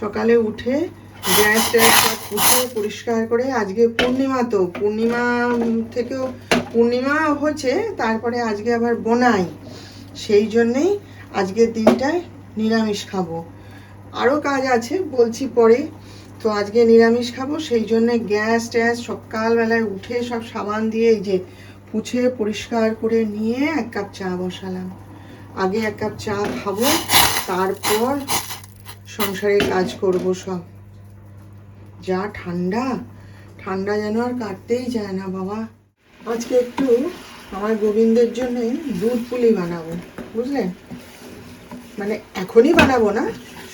সকালে উঠে গ্যাস ট্যাস সব পরিষ্কার করে আজকে পূর্ণিমা তো, পূর্ণিমা থেকেও পূর্ণিমা হচ্ছে, তারপরে আজকে আবার বোনাই। সেই জন্যেই আজকের দিনটায় নিরামিষ খাব। আরও কাজ আছে বলছি পরে, তো আজকে নিরামিষ খাব, সেই জন্য গ্যাস ট্যাস সকালবেলায় উঠে সব সাবান দিয়ে এই যে পুছে পরিষ্কার করে নিয়ে এক কাপ চা বসালাম। আগে এক কাপ চা খাব, তারপর সংসারে কাজ করব সব। যা ঠান্ডা ঠান্ডা যেন আর কাটতেই যায় না বাবা। আজকে একটু আমার গোবিন্দের জন্য দুধ পুলি বানাবো বুঝলেন মানে এখনই বানাবো না,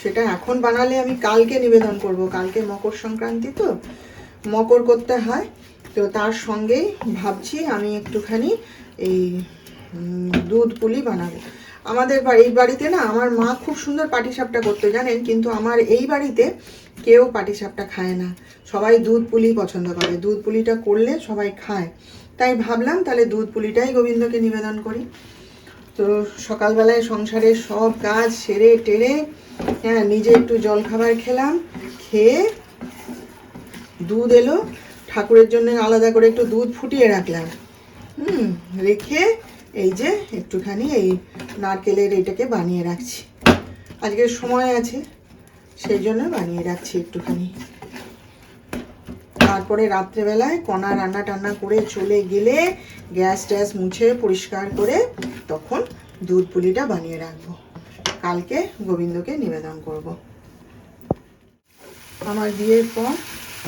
সেটা এখন বানালে আমি কালকে নিবেদন করব। কালকে মকর সংক্রান্তি তো, মকর করতে হয়। তো তার সঙ্গেই ভাবছি আমি একটুখানি এই দুধ পুলি বানাবো। আমাদের এই বাড়িতে না আমার মা খুব সুন্দর পাটিসাপটা করতে জানেন, কিন্তু আমার এই বাড়িতে কেউ পাটিসাপটা খায় না। সবাই দুধ পুলি পছন্দ করে। দুধ পুলিটা করলে সবাই খায়। তাই ভাবলাম তাহলে দুধ পুলিটাই গোবিন্দকে নিবেদন করি। তো সকালবেলায় সংসারের সব কাজ সেরে টেরে হ্যাঁ নিজে একটু জলখাবার খেলাম, খেয়ে দুধ এলো। ঠাকুরের জন্য আলাদা করে একটু দুধ ফুটিয়ে রাখলাম। হুম, রেখে এই যে একটুখানি এই নারকেলের এটাকে বানিয়ে রাখছি। আজকের সময় আছে, সেই জন্য বানিয়ে রাখছি একটুখানি। তারপরে রাত্রেবেলায় কণা রান্না টান্না করে চলে গেলে গ্যাস ট্যাস মুছে পরিষ্কার করে তখন দুধ পুলিটা বানিয়ে রাখব। কালকে গোবিন্দকে নিবেদন করব। আমার বিয়ের পর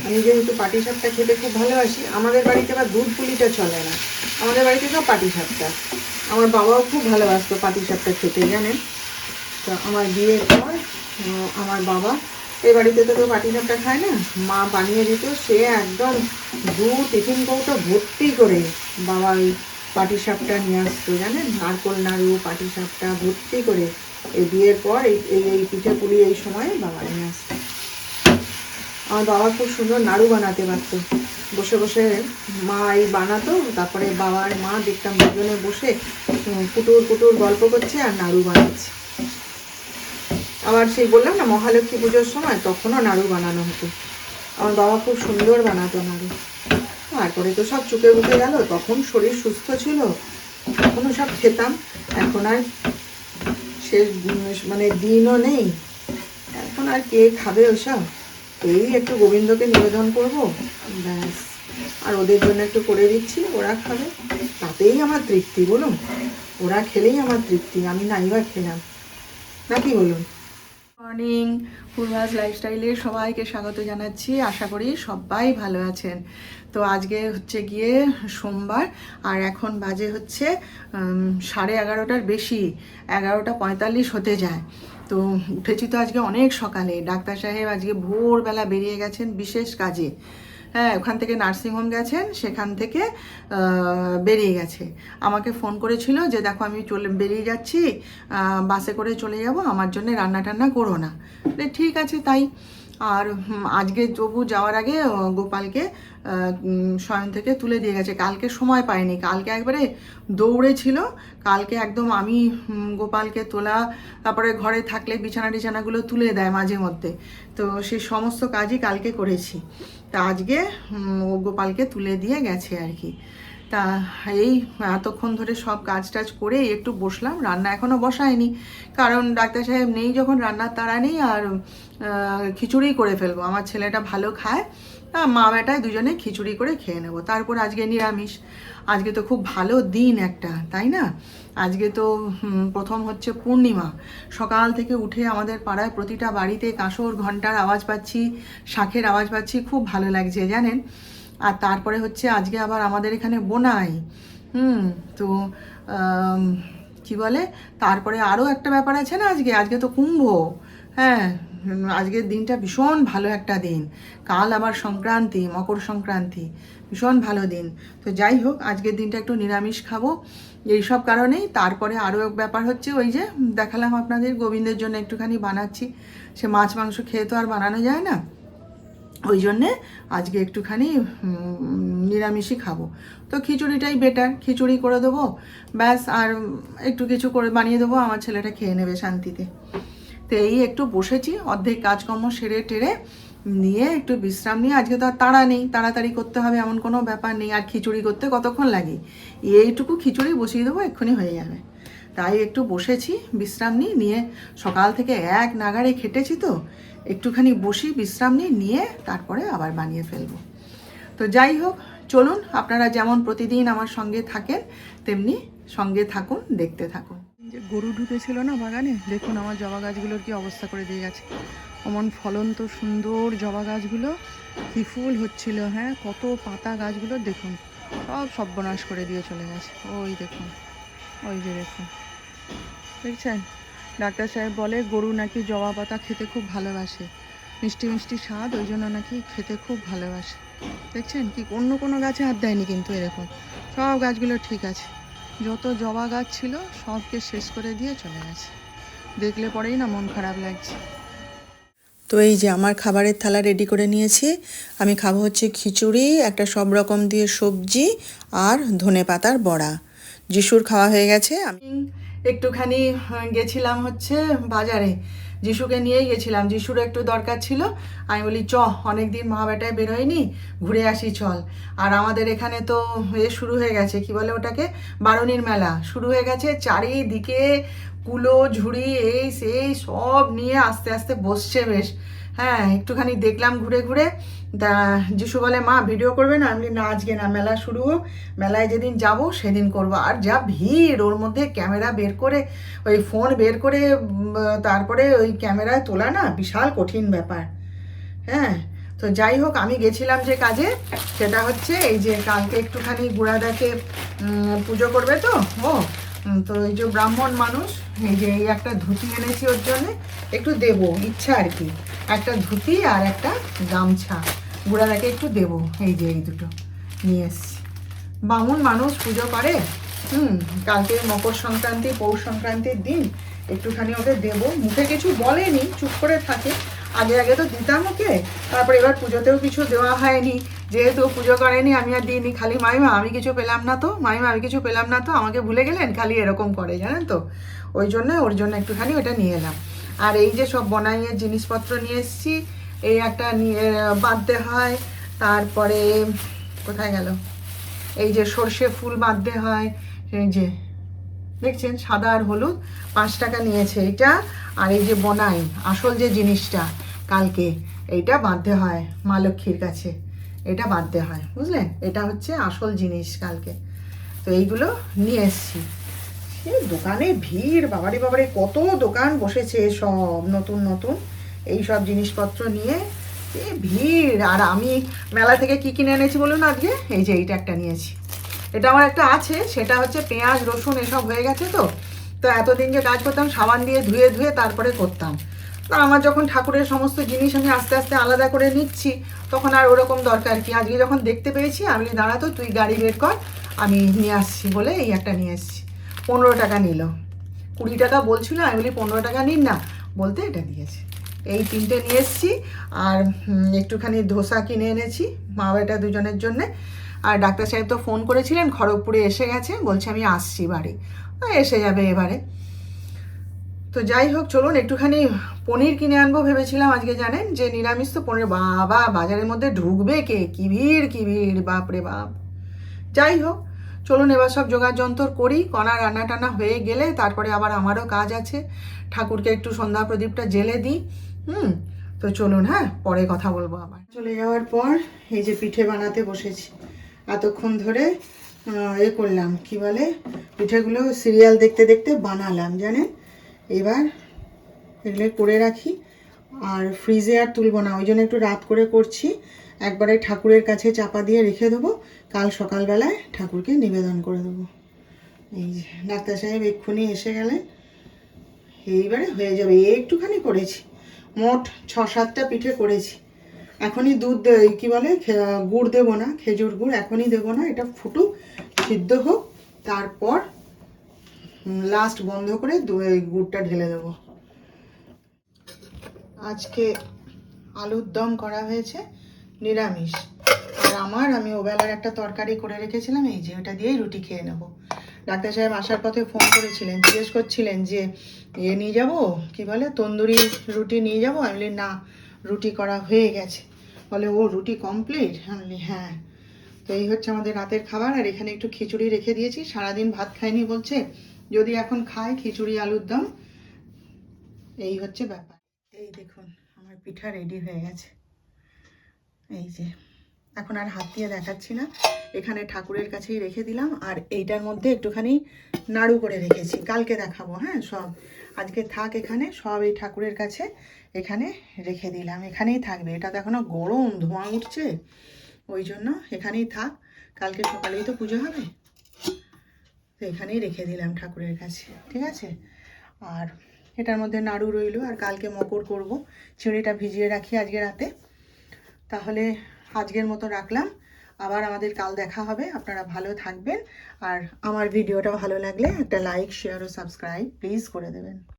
আমি যেহেতু পাটি সাপটা খেতে খুব ভালোবাসি, আমাদের বাড়িতে আবার দুধ পুলিটা চলে না। আমাদের বাড়িতে সব পাটি সাপটা। আমার বাবাও খুব ভালোবাসতো পাটি সাপটা খেতে, জানেন? তো আমার বিয়ের পর আমার বাবা এই বাড়িতে তো কেউ পাটি সাপটা খায় না। মা বানিয়ে দিত, সে একদম দু টিফিন কৌটো ভর্তি করে বাবা ওই পাটি সাপটা নিয়ে আসতো, জানেন? নারকোল নাড়ু, পাটি সাপটা ভর্তি করে এই বিয়ের পর এই এই পিঠে পুলি এই সময় বাবা নিয়ে আসতো। আমার বাবা খুব সুন্দর নাড়ু বানাতে পারতো। বসে বসে মা এই বানাতো, তারপরে বাবা আর মা দেখতাম দুজনে বসে কুটুর কুটুর গল্প করছে আর নাড়ু বানাচ্ছে। আবার সেই বললাম না, মহালক্ষ্মী পুজোর সময় তখনও নাড়ু বানানো হতো। আমার বাবা খুব সুন্দর বানাতো নাড়ু। তারপরে তো সব চুকে বুকে গেল, তখন শরীর সুস্থ ছিল, তখনও সব খেতাম। এখন আর সে মানে দিনও নেই। এখন আর কে খাবে ওসব? এই একটু গোবিন্দকে নিবেদন করব। ব্যাস। আর ওদের জন্য একটু করে দিচ্ছি, ওরা খাবে। তাতেই আমার তৃপ্তি, বলুন? ওরা খেলেই আমার তৃপ্তি, আমি নাইবা খেলাম। নাকি বলুন? মর্নিং পূর্বাস লাইফস্টাইলে সবাইকে স্বাগত জানাচ্ছি। আশা করি সবাই ভালো আছেন। তো আজকে হচ্ছে গিয়ে সোমবার, আর এখন বাজে হচ্ছে সাড়ে এগারোটার বেশি, এগারোটা পঁয়তাল্লিশ হতে যায়। তো উঠেছি তো আজকে অনেক সকালে। ডাক্তার সাহেব আজকে ভোরবেলা বেরিয়ে গেছেন বিশেষ কাজে। হ্যাঁ ওখান থেকে নার্সিংহোম গেছেন, সেখান থেকে বেরিয়ে গেছে। আমাকে ফোন করেছিল যে, দেখো, আমি চলে, বেরিয়ে যাচ্ছি বাসে করে চলে যাব, আমার জন্য রান্না টান্না করো না। ঠিক আছে, তাই। আর আজকে তবু যাওয়ার আগে গোপালকে শয়ন থেকে তুলে দিয়ে গেছে। কালকে সময় পাইনি। কালকে একবারে দৌড়ে ছিল। কালকে একদম আমি গোপালকে তোলা, তারপরে ঘরে থাকলে বিছানা টিছানাগুলো তুলে দেয় মাঝে মধ্যে। তো সেই সমস্ত কাজই কালকে করেছি। তা আজকে ও গোপালকে তুলে দিয়ে গেছে আর কি। তা এই এতক্ষণ ধরে সব কাজ টাজ করে একটু বসলাম, রান্না এখনও বসায়নি। কারণ ডাক্তার সাহেব নেই যখন, রান্নার তাড়া নেই আর খিচুড়ি করে ফেলব। আমার ছেলেটা ভালো খায়, তা মা বেটায় দুজনে খিচুড়ি করে খেয়ে নেব। তারপর আজকে নিরামিষ। আজকে তো খুব ভালো দিন একটা, তাই না? আজকে তো প্রথম হচ্ছে পূর্ণিমা। সকাল থেকে উঠে আমাদের পাড়ায় প্রতিটা বাড়িতে কাঁসর ঘণ্টার আওয়াজ পাচ্ছি, শাঁখের আওয়াজ পাচ্ছি। খুব ভালো লাগছে, জানেন? আর তারপরে হচ্ছে আজকে আবার আমাদের এখানে বোনাই। হুম, তো কি বলে? তারপরে আরও একটা ব্যাপার আছে না আজকে? আজকে তো কুম্ভ। হ্যাঁ আজকের দিনটা ভীষণ ভালো একটা দিন। কাল আবার সংক্রান্তি, মকর সংক্রান্তি, ভীষণ ভালো দিন। তো যাই হোক, আজকের দিনটা একটু নিরামিষ খাব। এইসব কারণেই তারপরে আরও এক ব্যাপার হচ্ছে ওই যে, দেখালাম আপনাদের, গোবিন্দের জন্য একটুখানি বানাচ্ছি। সে মাছ মাংস খেয়ে তো আর বানানো যায় না। ওই জন্যে আজকে একটুখানি নিরামিষই খাব। তো খিচুড়িটাই বেটার খিচুড়ি করে দেবো, ব্যাস, আর একটু কিছু করে বানিয়ে দেবো, আমার ছেলেটা খেয়ে নেবে শান্তিতে। তো এই একটু বসেছি, অর্ধেক কাজকর্ম সেরে টেরে নিয়ে একটু বিশ্রাম নিয়ে, আজকে তো আর তাড়া নেই, তাড়াতাড়ি করতে হবে এমন কোনো ব্যাপার নেই, আর খিচুড়ি করতে কতক্ষণ লাগে? এইটুকু খিচুড়ি বসিয়ে দেবো, এক্ষুনি হয়ে যাবে। তাই একটু বসেছি, বিশ্রাম নিই, নিয়ে সকাল থেকে এক নাগাড়ে খেটেছি তো একটুখানি বসি, বিশ্রাম নিই, নিয়ে তারপরে আবার বানিয়ে ফেলব। তো যাই হোক, চলুন, আপনারা যেমন প্রতিদিন আমার সঙ্গে থাকেন, তেমনি সঙ্গে থাকুন, দেখতে থাকুন। যে গরু ঢুকেছিল না বাগানে? দেখুন আমার জবা গাছগুলোর কি অবস্থা করে দিয়ে গেছে। অমন ফলন্ত সুন্দর জবা গাছগুলো। কি ফুল হচ্ছিল হ্যাঁ? কত পাতা গাছগুলো, দেখুন। সব সর্বনাশ করে দিয়ে চলে গেছে। ওই দেখুন, ওই যে দেখুন। দেখছেন? ডাক্তার সাহেব বলে, গরু নাকি জবা পাতা খেতে খুব ভালোবাসে। মিষ্টি মিষ্টি স্বাদ, ওই জন্য নাকি খেতে খুব ভালোবাসে। দেখছেন কি, অন্য কোনো গাছে হাত দেয়নি কিন্তু এরকম। সব গাছগুলো ঠিক আছে। যত জবা গাছ ছিল, সবকে শেষ করে দিয়ে চলে গেছে। দেখলে পরেই না মন খারাপ লাগছে। তো এই যে আমার খাবারের থালা রেডি করে নিয়েছি। আমি খাব হচ্ছে খিচুড়ি, একটা সব রকম দিয়ে সবজি আর ধনে পাতার বড়া। যিশুর খাওয়া হয়ে গেছে, আমি একটুখানি গেছিলাম হচ্ছে বাজারে। যিশুকে নিয়েই গেছিলাম। যিশুর একটু দরকার ছিল। আমি বলি, চ, অনেকদিন মা বেটায় বেরোয়নি ঘুরে আসি, চল। আর আমাদের এখানে তো এ শুরু হয়ে গেছে, কি বলে ওটাকে? বারুনির মেলা। শুরু হয়ে গেছে, চারিদিকে কুলো, ঝুড়ি, এই, সেই, সব নিয়ে আস্তে আস্তে বসছে বেশ। হ্যাঁ একটুখানি দেখলাম ঘুরে ঘুরে। তা যিশু বলে, মা, ভিডিও করবে না? আমি না, আজকে না, মেলা শুরু হোক। মেলায় যেদিন যাব, সেদিন করব। আর যা ভিড়, ওর মধ্যে ক্যামেরা বের করে, ওই ফোন বের করে তারপরে ওই ক্যামেরায় তোলা না, বিশাল কঠিন ব্যাপার। হ্যাঁ তো যাই হোক, আমি গেছিলাম যে কাজে, সেটা হচ্ছে এই যে কালকে একটুখানি গুড়াদাকে পুজো করবে তো? ও তো এই যে ব্রাহ্মণ মানুষ, এই যে এই একটা ধুতি এনেছি ওর জন্য, একটু দেব, ইচ্ছা আর কি। একটা ধুতি আর একটা গামছা গুড়াদাকে একটু দেব, এই যে এই দুটো নিয়ে এসছি। বামুন মানুষ পুজো করে, হুম, কালকে মকর সংক্রান্তি, পৌষ সংক্রান্তির দিন, একটুখানি ওকে দেবো। মুখে কিছু বলেনি, চুপ করে থাকে আগে আগে তো দিতাম ওকে। তারপর এবার পুজোতেও কিছু দেওয়া হয়নি। যেহেতু পুজো করেনি, আমি আর দিইনি। খালি মাইমা, আমি কিছু পেলাম না তো। মাইমা, আমি কিছু পেলাম না তো। আমাকে ভুলে গেলেন? খালি এরকম করে, জানেন তো? ওই জন্য, ওর জন্য একটুখানি ওটা নিয়ে এলাম। আর এই যে সব বনাইয়ের জিনিসপত্র নিয়ে এসেছি, এই একটা নিয়ে বাঁধতে হয়। তারপরে, কোথায় গেল? এই যে সর্ষে ফুল বাঁধতে হয়, এই যে দেখছেন, সাদা আর হলুদ, পাঁচ টাকা নিয়েছে এটা। আর এই যে বনাই, আসল যে জিনিসটা, কালকে এইটা বাঁধতে হয় মা লক্ষ্মীর কাছে। এটা বাঁধতে হয়, বুঝলেন? এটা হচ্ছে আসল জিনিস কালকে। তো এইগুলো নিয়ে এসছি। দোকানে ভিড়, বাবারে বাবারে, কত দোকান বসেছে সব, নতুন নতুন। এই সব জিনিসপত্র নিয়ে ভিড়। আর আমি মেলা থেকে কি কিনে এনেছি বলুন আজকে? এই যে এইটা একটা নিয়েছি। এটা আমার একটা আছে, সেটা হচ্ছে পেঁয়াজ, রসুন এসব হয়ে গেছে তো। তো এতদিন যে কাজ করতাম, সাবান দিয়ে ধুয়ে ধুয়ে তারপরে করতাম। তা আমার যখন ঠাকুরের সমস্ত জিনিস আমি আস্তে আস্তে আলাদা করে নিচ্ছি, তখন আর ওরকম দরকার কি? আজকে যখন দেখতে পেয়েছি, আমি দাঁড়াতো তুই গাড়ি বের কর, আমি নিয়ে আসছি বলে এই একটা নিয়ে এসছি। পনেরো টাকা নিল। কুড়ি টাকা বলছিল, আমি বলি, পনেরো টাকা নিন না। বলতে এটা দিয়েছে। এই তিনটে নিয়ে এসছি, আর একটুখানি ধোসা কিনে এনেছি মা বেটা দুজনের জন্যে। আর ডাক্তার সাহেব তো ফোন করেছিলেন, খড়গপুরে এসে গেছে, বলছে আমি আসছি বাড়ি। এসে যাবে এবারে। তো যাই হোক, চলুন একটুখানি পনির কিনে আনব ভেবেছিলাম আজকে, জানেন? যে নিরামিষ তো পনির, বাবা, বাজারের মধ্যে ঢুকবে কে? কি ভিড় কি ভিড় বাপরে বাপ। যাই হোক, চলুন এবার সব জোগাড় যন্ত্র করি, কণা রান্না টান্না হয়ে গেলে তারপরে আবার আমারও কাজ আছে। ঠাকুরকে একটু সন্ধ্যা প্রদীপটা জেলে দিই, হুম? তো চলুন হ্যাঁ? পরে কথা বলব আবার। চলে যাওয়ার পর এই যে পিঠে বানাতে বসেছি। এতক্ষণ ধরে এ করলাম। কি বলে? পিঠেগুলো সিরিয়াল দেখতে দেখতে বানালাম, জানেন? এবার এগুলো করে রাখি। আর ফ্রিজে আর তুলবো না, ওই জন্য একটু রাত করে করছি। একবারে ঠাকুরের কাছে চাপা দিয়ে রেখে দেবো। কাল সকালবেলায় ঠাকুরকে নিবেদন করে দেবো। এই যে, ডাক্তার সাহেব এক্ষুনি এসে গেলেন। এইবারে হয়ে যাবে। একটুখানি করেছি। মোট ছ সাতটা পিঠে করেছি। এখনই দুধ কি বলে গুড় দেবো না, খেজুর গুড় এখনই দেবো না, এটা ফুটুক, সিদ্ধ হোক, তারপর লাস্ট বন্ধ করে গুড়টা ঢেলে দেবো। আজকে আলুর দম করা হয়েছে নিরামিষ। আর আমার, আমি ওবেলার একটা তরকারি করে রেখেছিলাম, এই যে ওটা দিয়েই রুটি খেয়ে নেব। ডাক্তার সাহেব আসার পথে ফোন করেছিলেন, জিজ্ঞেস করছিলেন যে ইয়ে নিয়ে যাব? কি বলে তন্দুরি রুটি নিয়ে যাব? আমি না, রুটি করা হয়ে গেছে। বলে ও রুটি কমপ্লিট আমি হ্যাঁ। তো এই হচ্ছে আমাদের রাতের খাবার, আর এখানে একটু খিচুড়ি রেখে দিয়েছি। সারাদিন ভাত খায়নি বলছে, যদি এখন খায় খিচুড়ি, আলুর দম? এই হচ্ছে ব্যাপার। এই দেখুন, আমার পিঠা রেডি হয়ে গেছে। এই যে। এখন আর হাত দিয়ে দেখাচ্ছি না। এখানে ঠাকুরের কাছেই রেখে দিলাম আর এইটার মধ্যে একটুখানি নাড়ু করে রেখেছি। কালকে দেখাবো হ্যাঁ সব। আজকে থাক এখানে, সব এই ঠাকুরের কাছে এখানে রেখে দিলাম। এখানেই থাকবে। এটা তো এখনও গরম, ধোঁয়া উঠছে। ওই জন্য এখানেই থাক। কালকে সকালেই তো পুজো হবে। তো এখানেই রেখে দিলাম ঠাকুরের কাছে, ঠিক আছে? আর এটার মধ্যে নাড়ু রইল। আর কালকে মকর করব। চিড়িটা ভিজিয়ে রাখি আজকে রাতে। তাহলে আজকের মতো রাখলাম। আবার আমাদের কাল দেখা হবে। আপনারা ভালো থাকবেন। আর আমার ভিডিওটা ভালো লাগলে একটা লাইক শেয়ার ও সাবস্ক্রাইব প্লিজ করে দেবেন।